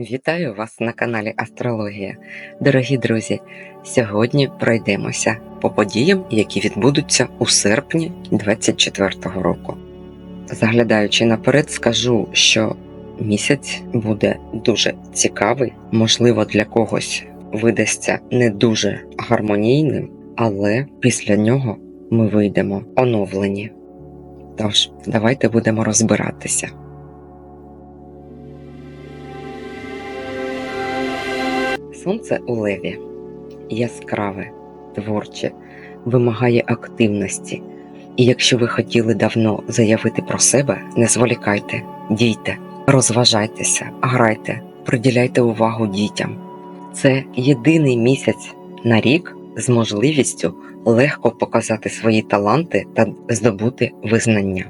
Вітаю вас на каналі Астрологія. Дорогі друзі, сьогодні пройдемося по подіям, які відбудуться у серпні 2024 року. Заглядаючи наперед, скажу, що місяць буде дуже цікавий, можливо, для когось видасться не дуже гармонійним, але після нього ми вийдемо оновлені. Тож, давайте будемо розбиратися. Сонце у леві яскраве, творче, вимагає активності. І якщо ви хотіли давно заявити про себе, не зволікайте, дійте, розважайтеся, грайте, приділяйте увагу дітям. Це єдиний місяць на рік з можливістю легко показати свої таланти та здобути визнання.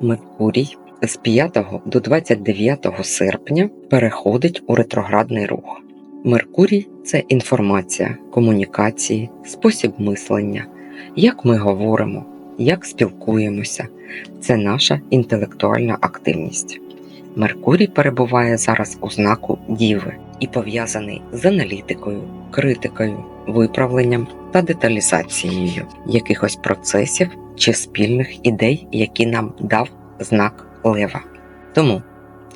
Меркурій з 5 до 29 серпня переходить у ретроградний рух. Меркурій це інформація, комунікації, спосіб мислення, як ми говоримо, як спілкуємося. Це наша інтелектуальна активність. Меркурій перебуває зараз у знаку Діви і пов'язаний з аналітикою, критикою, виправленням та деталізацією якихось процесів чи спільних ідей, які нам дав знак Лева. Тому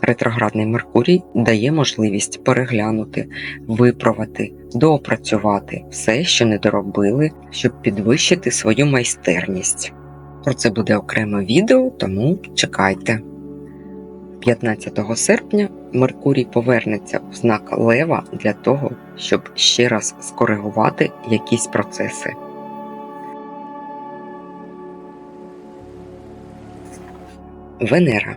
ретроградний Меркурій дає можливість переглянути, виправити, доопрацювати все, що не доробили, щоб підвищити свою майстерність. Про це буде окреме відео, тому чекайте. 15 серпня Меркурій повернеться в знак Лева для того, щоб ще раз скоригувати якісь процеси. Венера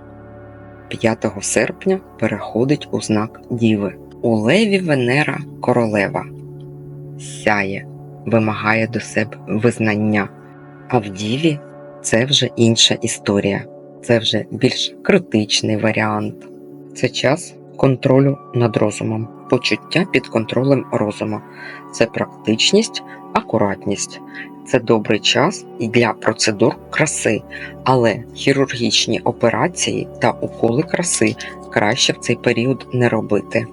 5 серпня переходить у знак Діви. У Леві Венера королева сяє, вимагає до себе визнання, а в Діві це вже інша історія, це вже більш критичний варіант. Це час контролю над розумом, почуття під контролем розуму, це практичність, акуратність. Це добрий час і для процедур краси, але хірургічні операції та уколи краси краще в цей період не робити.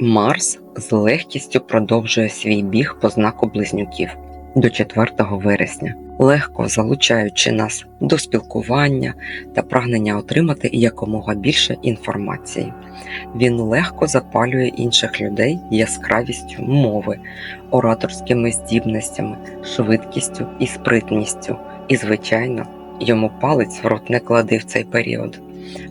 Марс з легкістю продовжує свій біг по знаку близнюків до 4 вересня, легко залучаючи нас до спілкування та прагнення отримати якомога більше інформації. Він легко запалює інших людей яскравістю мови, ораторськими здібностями, швидкістю і спритністю. І, звичайно, йому палець в рот не клади в цей період.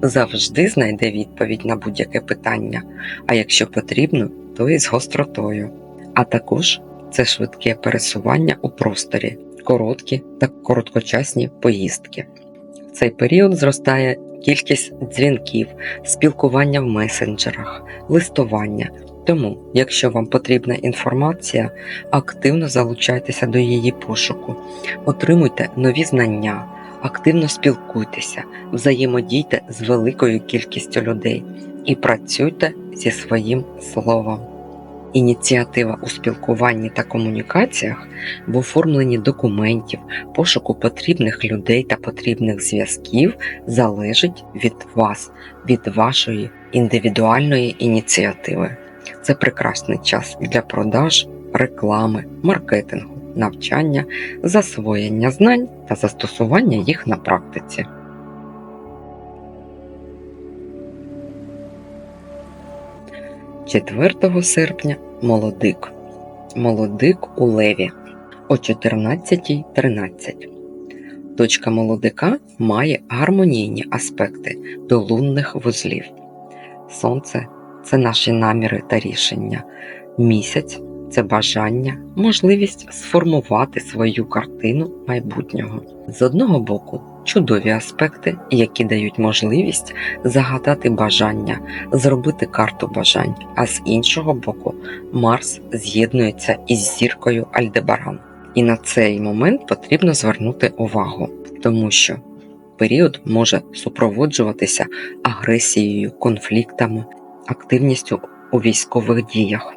Завжди знайде відповідь на будь-яке питання, а якщо потрібно, то і з гостротою. А також це швидке пересування у просторі, короткі та короткочасні поїздки. В цей період зростає кількість дзвінків, спілкування в месенджерах, листування. Тому, якщо вам потрібна інформація, активно залучайтеся до її пошуку, отримуйте нові знання, активно спілкуйтеся, взаємодійте з великою кількістю людей і працюйте зі своїм словом. Ініціатива у спілкуванні та комунікаціях в оформленні документів, пошуку потрібних людей та потрібних зв'язків залежить від вас, від вашої індивідуальної ініціативи. Це прекрасний час для продаж, реклами, маркетингу, навчання, засвоєння знань та застосування їх на практиці. – 4 серпня молодик. Молодик у леві о 14.13. Точка молодика має гармонійні аспекти до лунних вузлів. Сонце це наші наміри та рішення. Місяць це бажання, можливість сформувати свою картину майбутнього. З одного боку, чудові аспекти, які дають можливість загадати бажання, зробити карту бажань, а з іншого боку, Марс з'єднується із зіркою Альдебаран. І на цей момент потрібно звернути увагу, тому що період може супроводжуватися агресією, конфліктами, активністю у військових діях.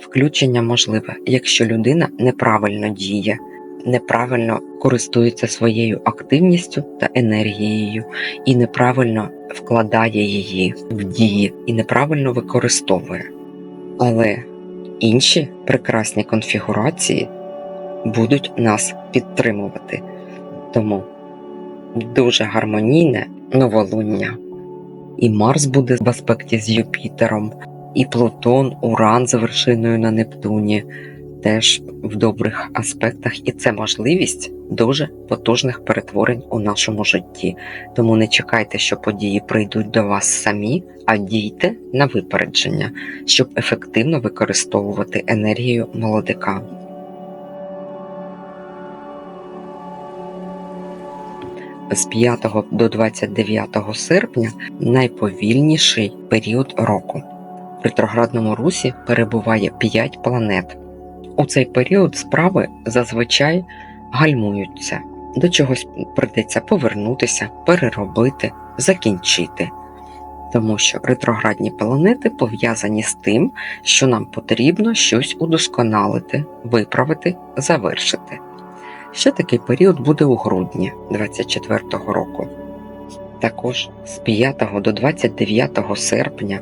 Включення можливе, якщо людина неправильно діє, неправильно користується своєю активністю та енергією, і неправильно вкладає її в дії, і неправильно використовує. Але інші прекрасні конфігурації будуть нас підтримувати. Тому дуже гармонійне новолуння. І Марс буде в аспекті з Юпітером, і Плутон, Уран з вершиною на Нептуні теж в добрих аспектах, і це можливість дуже потужних перетворень у нашому житті. Тому не чекайте, що події прийдуть до вас самі, а дійте на випередження, щоб ефективно використовувати енергію молодика. З 5 до 29 серпня найповільніший період року. Ретроградному русі перебуває 5 планет. У цей період справи зазвичай гальмуються, до чогось придеться повернутися, переробити, закінчити. Тому що ретроградні планети пов'язані з тим, що нам потрібно щось удосконалити, виправити, завершити. Ще такий період буде у грудні 24-го року. Також з 5 до 29 серпня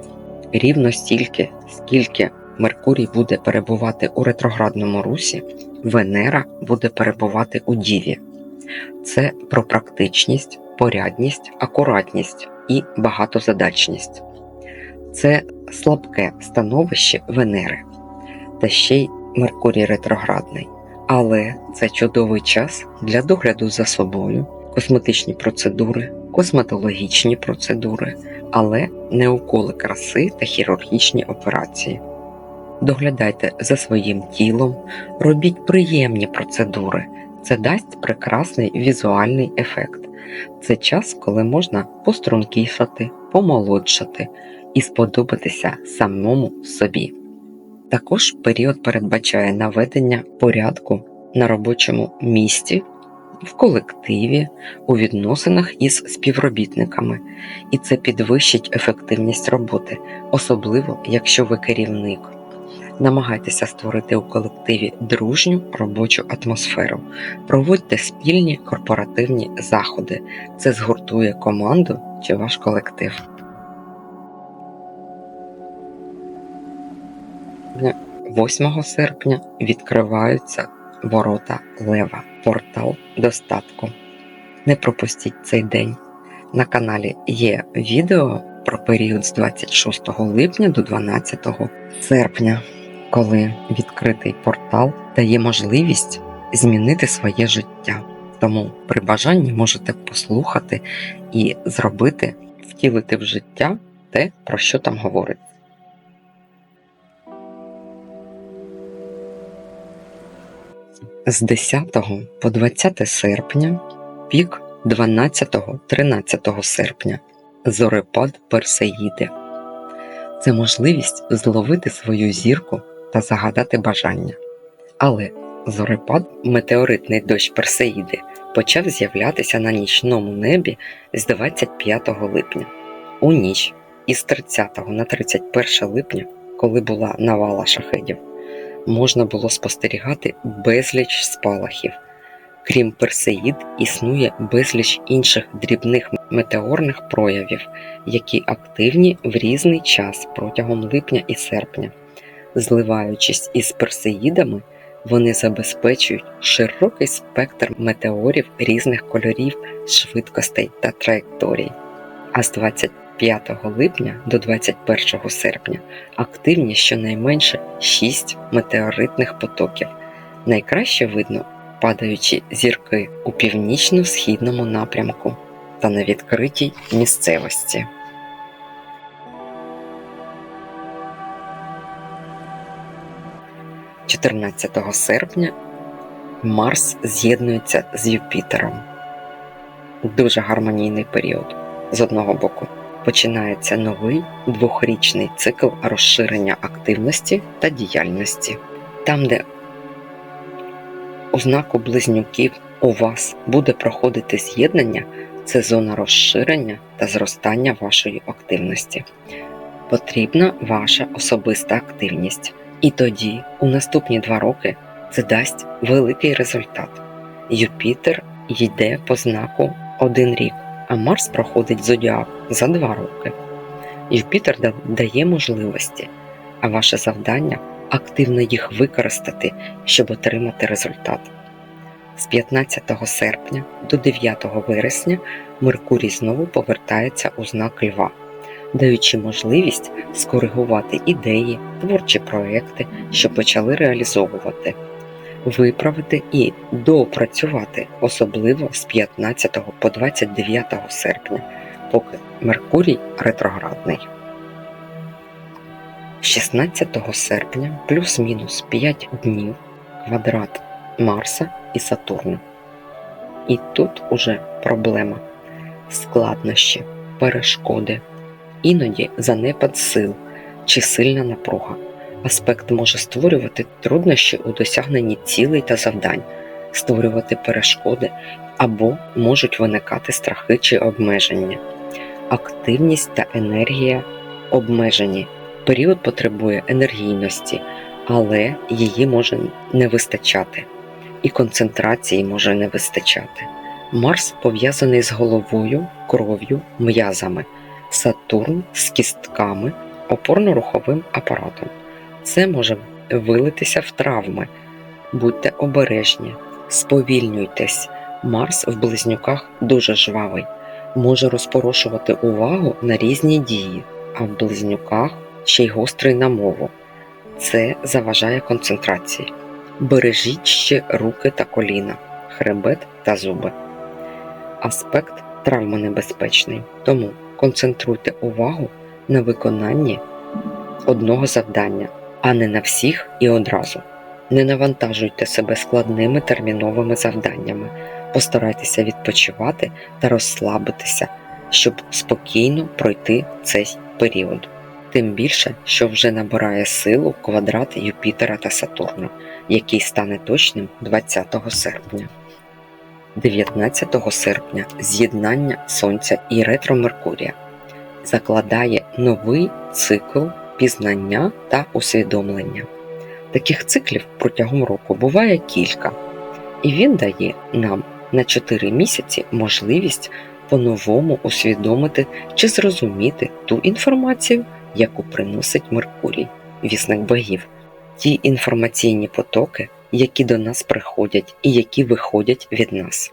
рівно стільки, скільки Меркурій буде перебувати у ретроградному русі, Венера буде перебувати у Діві. Це про практичність, порядність, акуратність і багатозадачність. Це слабке становище Венери, та ще й Меркурій ретроградний. Але це чудовий час для догляду за собою, косметичні процедури, косметологічні процедури, але не уколи краси та хірургічні операції. Доглядайте за своїм тілом, робіть приємні процедури. Це дасть прекрасний візуальний ефект. Це час, коли можна пострункішати, помолодшати і сподобатися самому собі. Також період передбачає наведення порядку на робочому місці, в колективі, у відносинах із співробітниками, і це підвищить ефективність роботи, особливо якщо ви керівник. Намагайтеся створити у колективі дружню робочу атмосферу, проводьте спільні корпоративні заходи. Це згуртує команду чи ваш колектив. 8 серпня відкриваються ворота Лева, портал достатку. Не пропустіть цей день. На каналі є відео про період з 26 липня до 12 серпня, коли відкритий портал дає можливість змінити своє життя. Тому при бажанні можете послухати і зробити, втілити в життя те, про що там говорить. З 10 по 20 серпня, пік 12-13 серпня, зорепад Персеїди. Це можливість зловити свою зірку та загадати бажання. Але зорепад, метеоритний дощ Персеїди, почав з'являтися на нічному небі з 25 липня. У ніч із 30 на 31 липня, коли була навала шахедів можна було спостерігати безліч спалахів. Крім персеїд, існує безліч інших дрібних метеорних проявів, які активні в різний час протягом липня і серпня. Зливаючись із персеїдами, вони забезпечують широкий спектр метеорів різних кольорів, швидкостей та траєкторій. А з 20 5 липня до 21 серпня активні щонайменше 6 метеоритних потоків. Найкраще видно падаючі зірки у північно-східному напрямку та на відкритій місцевості. «14 серпня Марс з'єднується з Юпітером. Дуже гармонійний період з одного боку починається новий двохрічний цикл розширення активності та діяльності. Там, де у знаку близнюків у вас буде проходити з'єднання, це зона розширення та зростання вашої активності. Потрібна ваша особиста активність. І тоді, у наступні два роки, це дасть великий результат. Юпітер йде по знаку один рік, а Марс проходить зодіак за два роки. Юпітер дає можливості, а ваше завдання активно їх використати, щоб отримати результат. З 15 серпня до 9 вересня Меркурій знову повертається у знак Льва, даючи можливість скоригувати ідеї, творчі проекти, що почали реалізовувати, виправити і доопрацювати, особливо з 15 по 29 серпня, поки Меркурій ретроградний. 16 серпня плюс-мінус 5 днів квадрат Марса і Сатурна. І тут уже проблема, складнощі, перешкоди, іноді занепад сил чи сильна напруга. Аспект може створювати труднощі у досягненні цілей та завдань, створювати перешкоди або можуть виникати страхи чи обмеження. Активність та енергія обмежені. Період потребує енергійності, але її може не вистачати, і концентрації може не вистачати. Марс пов'язаний з головою, кров'ю, м'язами, Сатурн з кістками, опорно-руховим апаратом. Це може вилитися в травми. Будьте обережні, сповільнюйтесь. Марс в близнюках дуже жвавий, може розпорошувати увагу на різні дії, а в близнюках ще й гострий на мову. Це заважає концентрації. Бережіть ще руки та коліна, хребет та зуби. Аспект травмонебезпечний, тому концентруйте увагу на виконанні одного завдання, а не на всіх і одразу. Не навантажуйте себе складними терміновими завданнями, постарайтеся відпочивати та розслабитися, щоб спокійно пройти цей період. Тим більше, що вже набирає силу квадрат Юпітера та Сатурна, який стане точним 20 серпня. 19 серпня з'єднання Сонця і ретро Меркурія закладає новий цикл пізнання та усвідомлення. Таких циклів протягом року буває кілька, і він дає нам на 4 місяці можливість по-новому усвідомити чи зрозуміти ту інформацію, яку приносить Меркурій, вісник богів, ті інформаційні потоки, які до нас приходять і які виходять від нас.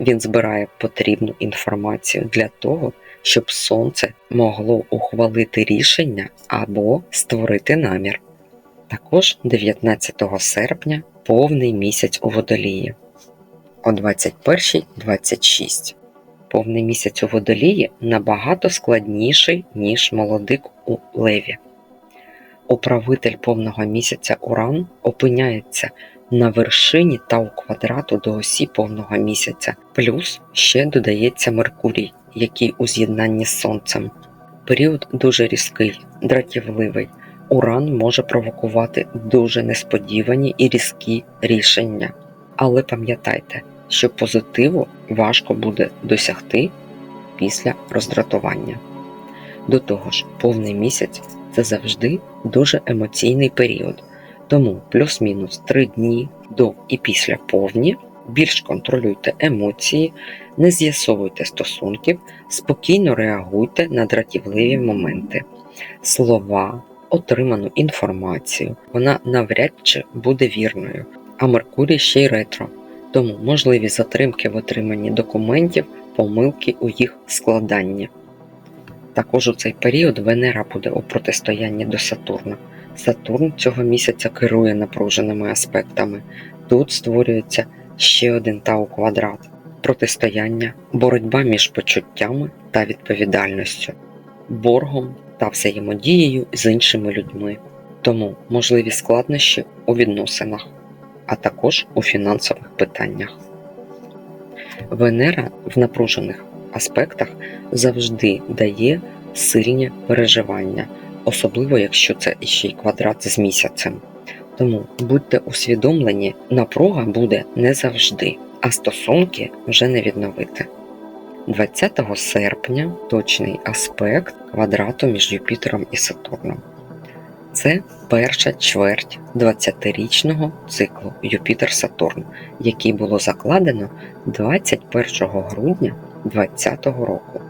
Він збирає потрібну інформацію для того, щоб сонце могло ухвалити рішення або створити намір. Також 19 серпня повний місяць у водолії о 21.26. Повний місяць у водолії набагато складніший, ніж молодик у леві. Управитель повного місяця Уран опиняється на вершині тау квадрату до осі повного місяця, плюс ще додається Меркурій, який у з'єднанні з Сонцем. Період дуже різкий, дратівливий. Уран може провокувати дуже несподівані і різкі рішення. Але пам'ятайте, що позитиву важко буде досягти після роздратування. До того ж, повний місяць це завжди дуже емоційний період, тому плюс-мінус 3 дні до і після повні більш контролюйте емоції, не з'ясовуйте стосунків, спокійно реагуйте на дратівливі моменти. Слова, отриману інформацію, вона навряд чи буде вірною, а Меркурій ще й ретро, тому можливі затримки в отриманні документів, помилки у їх складанні. Також у цей період Венера буде у протистоянні до Сатурна. Сатурн цього місяця керує напруженими аспектами. Тут створюється ще один тау квадрат протистояння, боротьба між почуттями та відповідальністю, боргом та взаємодією з іншими людьми. Тому можливі складнощі у відносинах, а також у фінансових питаннях. Венера в напружених аспектах завжди дає сильні переживання, особливо якщо це ще й квадрат з місяцем. Тому будьте усвідомлені, напруга буде не завжди, а стосунки вже не відновити. 20 серпня точний аспект квадрату між Юпітером і Сатурном. Це перша чверть 20-річного циклу Юпітер-Сатурн, який було закладено 21 грудня 2020 року.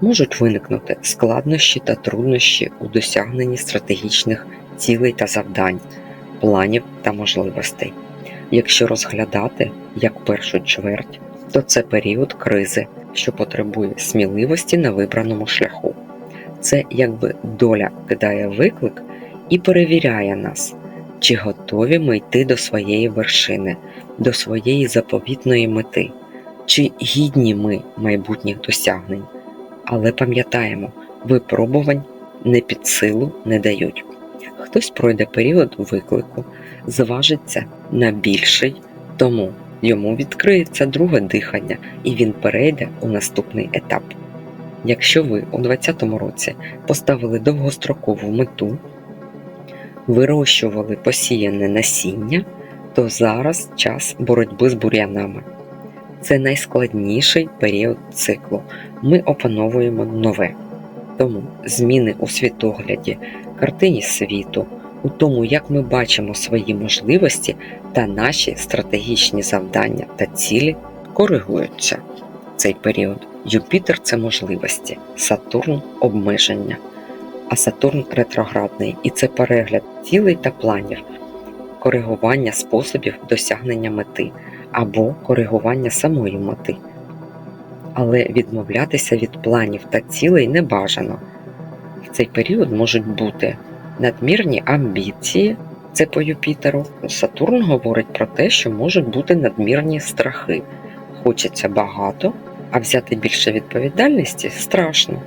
Можуть виникнути складнощі та труднощі у досягненні стратегічних цілей та завдань, планів та можливостей. Якщо розглядати як першу чверть, то це період кризи, що потребує сміливості на вибраному шляху. Це якби доля кидає виклик і перевіряє нас, чи готові ми йти до своєї вершини, до своєї заповітної мети, чи гідні ми майбутніх досягнень. Але пам'ятаємо, випробувань не під силу не дають. Хтось пройде період виклику, зважиться на більший, тому йому відкриється друге дихання і він перейде у наступний етап. Якщо ви у 2020 році поставили довгострокову мету, вирощували посіяне насіння, то зараз час боротьби з бур'янами. Це найскладніший період циклу. Ми опановуємо нове. Тому зміни у світогляді, картині світу, у тому, як ми бачимо свої можливості та наші стратегічні завдання та цілі коригуються. Цей період Юпітер це можливості, Сатурн обмеження, а Сатурн ретроградний і це перегляд цілей та планів, коригування способів досягнення мети або коригування самої мети. Але відмовлятися від планів та цілей не бажано. В цей період можуть бути надмірні амбіції, це по Юпітеру. Сатурн говорить про те, що можуть бути надмірні страхи. Хочеться багато, а взяти більше відповідальності страшно.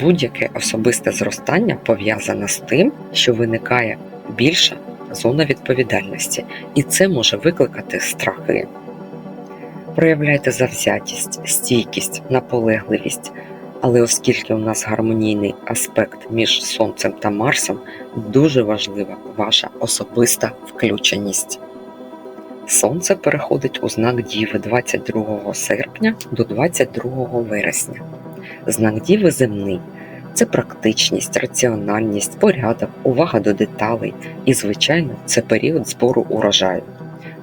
Будь-яке особисте зростання пов'язане з тим, що виникає більша зона відповідальності, і це може викликати страхи. Проявляйте завзятість, стійкість, наполегливість, але оскільки у нас гармонійний аспект між Сонцем та Марсом, дуже важлива ваша особиста включеність. Сонце переходить у знак Діви 22 серпня до 22 вересня. Знак Діви земний це практичність, раціональність, порядок, увага до деталей і, звичайно, це період збору урожаю.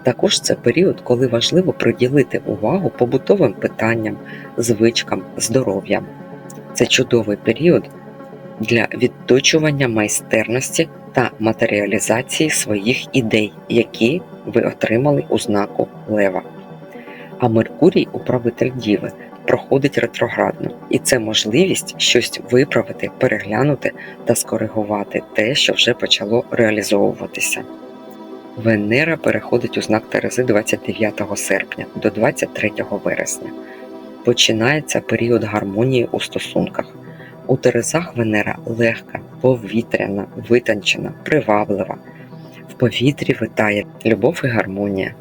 Також це період, коли важливо приділити увагу побутовим питанням, звичкам, здоров'ям. Це чудовий період для відточування майстерності та матеріалізації своїх ідей, які ви отримали у знаку Лева. А Меркурій, управитель Діви, проходить ретроградно, і це можливість щось виправити, переглянути та скоригувати те, що вже почало реалізовуватися. Венера переходить у знак Терези 29 серпня до 23 вересня. Починається період гармонії у стосунках. У Терезах Венера легка, повітряна, витончена, приваблива. В повітрі витає любов і гармонія.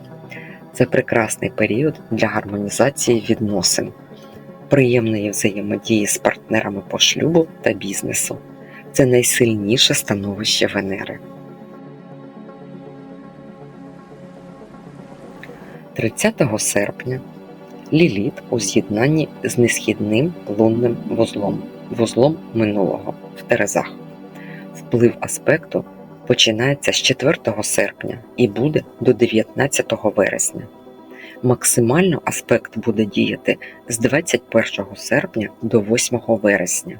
Це прекрасний період для гармонізації відносин, приємної взаємодії з партнерами по шлюбу та бізнесу. Це найсильніше становище Венери. 30 серпня Ліліт у з'єднанні з несхідним лунним вузлом, вузлом минулого в Терезах. Вплив аспекту починається з 4 серпня і буде до 19 вересня. Максимально аспект буде діяти з 21 серпня до 8 вересня.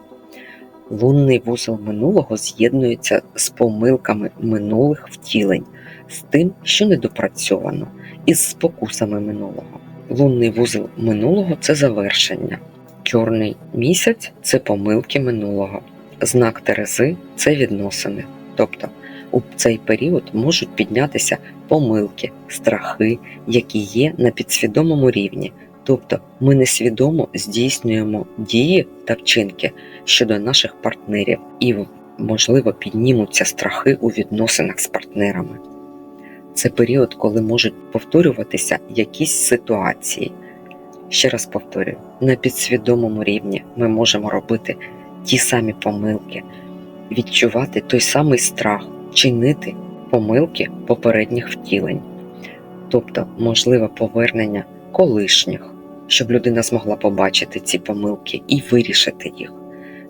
Лунний вузол минулого з'єднується з помилками минулих втілень, з тим, що недопрацьовано, із спокусами минулого. Лунний вузол минулого це завершення. Чорний місяць це помилки минулого. Знак Терези це відносини. Тобто у цей період можуть піднятися помилки, страхи, які є на підсвідомому рівні. Тобто ми несвідомо здійснюємо дії та вчинки щодо наших партнерів і, можливо, піднімуться страхи у відносинах з партнерами. Це період, коли можуть повторюватися якісь ситуації. Ще раз повторюю, на підсвідомому рівні ми можемо робити ті самі помилки, відчувати той самий страх, чинити помилки попередніх втілень, тобто можливе повернення колишніх, щоб людина змогла побачити ці помилки і вирішити їх.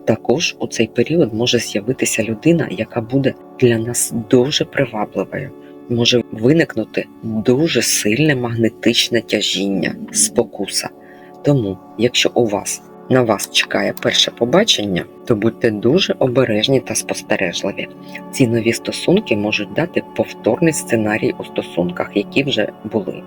Також у цей період може з'явитися людина, яка буде для нас дуже привабливою. Може виникнути дуже сильне магнетичне тяжіння, спокуса. Тому, якщо у вас на вас чекає перше побачення, то будьте дуже обережні та спостережливі. Ці нові стосунки можуть дати повторний сценарій у стосунках, які вже були.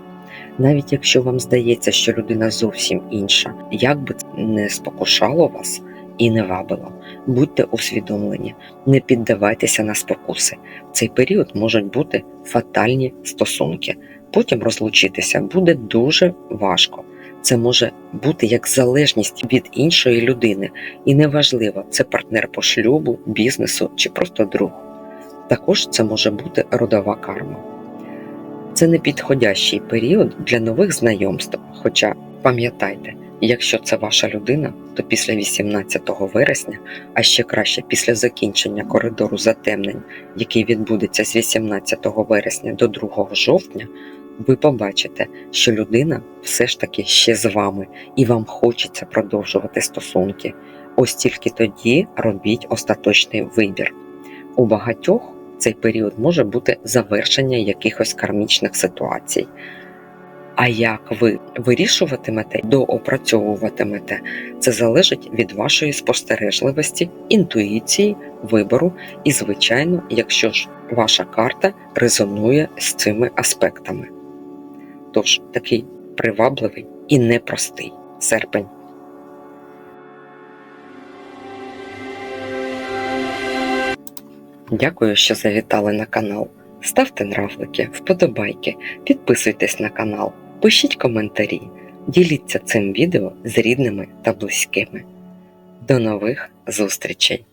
Навіть якщо вам здається, що людина зовсім інша, як би це не спокушало вас і не вабило, будьте усвідомлені, не піддавайтеся на спокуси. В цей період можуть бути фатальні стосунки. Потім розлучитися буде дуже важко. Це може бути як залежність від іншої людини, і неважливо, це партнер по шлюбу, бізнесу чи просто друг. Також це може бути родова карма. Це не підходящий період для нових знайомств. Хоча пам'ятайте, якщо це ваша людина, то після 18 вересня, а ще краще після закінчення коридору затемнень, який відбудеться з 18 вересня до 2 жовтня, ви побачите, що людина все ж таки ще з вами, і вам хочеться продовжувати стосунки. Ось тільки тоді робіть остаточний вибір. У багатьох цей період може бути завершення якихось кармічних ситуацій. А як ви вирішуватимете, доопрацьовуватимете, це залежить від вашої спостережливості, інтуїції, вибору і, звичайно, якщо ж ваша карта резонує з цими аспектами. Тож такий привабливий і непростий серпень. Дякую, що завітали на канал. Ставте нравлики, вподобайки, підписуйтесь на канал, пишіть коментарі, діліться цим відео з рідними та близькими. До нових зустрічей!